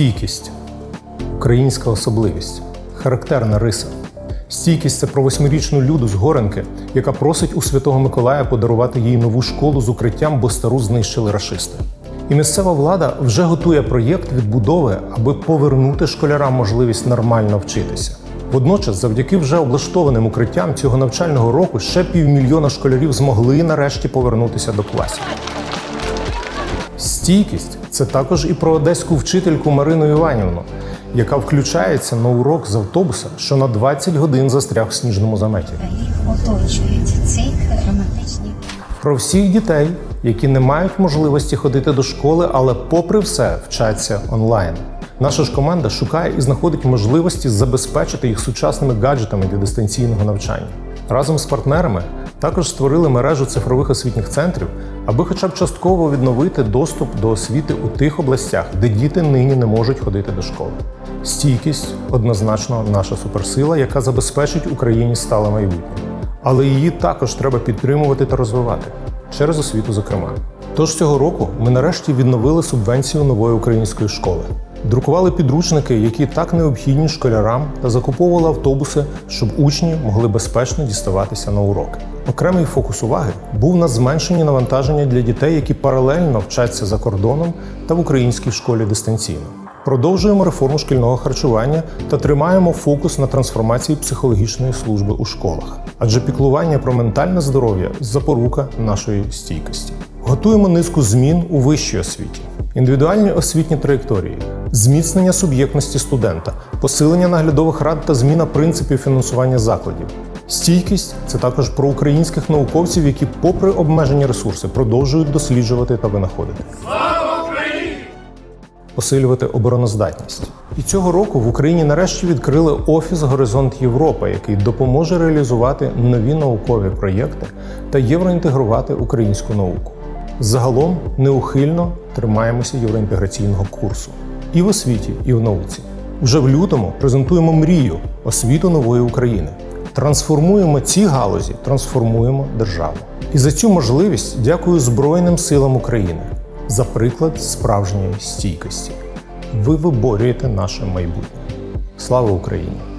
Стійкість українська особливість, характерна риса. Стійкість це про восьмирічну люду з Горенки, яка просить у Святого Миколая подарувати їй нову школу з укриттям, бо стару знищили рашисти. І місцева влада вже готує проєкт відбудови, аби повернути школярам можливість нормально вчитися. Водночас, завдяки вже облаштованим укриттям цього навчального року ще півмільйона школярів змогли нарешті повернутися до класів. Стійкість це також і про одеську вчительку Марину Іванівну, яка включається на урок з автобуса, що на 20 годин застряг в сніжному заметі. їх оточують ці романтичні. Про всіх дітей, які не мають можливості ходити до школи, але попри все вчаться онлайн. Наша ж команда шукає і знаходить можливості забезпечити їх сучасними гаджетами для дистанційного навчання. Разом з партнерами також створили мережу цифрових освітніх центрів, аби хоча б частково відновити доступ до освіти у тих областях, де діти нині не можуть ходити до школи. Стійкість однозначно наша суперсила, яка забезпечить Україні стале майбутнє. Але її також треба підтримувати та розвивати через освіту, зокрема. Тож цього року ми нарешті відновили субвенцію нової української школи, друкували підручники, які так необхідні школярам, та закуповували автобуси, щоб учні могли безпечно діставатися на уроки. Окремий фокус уваги був на зменшенні навантаження для дітей, які паралельно вчаться за кордоном та в українській школі дистанційно. Продовжуємо реформу шкільного харчування та тримаємо фокус на трансформації психологічної служби у школах, адже піклування про ментальне здоров'я запорука нашої стійкості. Готуємо низку змін у вищій освіті, індивідуальні освітні траєкторії, зміцнення суб'єктності студента, посилення наглядових рад та зміна принципів фінансування закладів. Стійкість це також про українських науковців, які, попри обмежені ресурси, продовжують досліджувати та винаходити Слава Україні! посилювати обороноздатність. І цього року в Україні нарешті відкрили офіс Горизонт Європа, який допоможе реалізувати нові наукові проєкти та євроінтегрувати українську науку. Загалом неухильно тримаємося євроінтеграційного курсу і в освіті, і в науці. Вже в лютому презентуємо мрію освіту нової України. Трансформуємо ці галузі, трансформуємо державу. І за цю можливість дякую Збройним силам України за приклад справжньої стійкості. Ви виборюєте наше майбутнє. Слава Україні!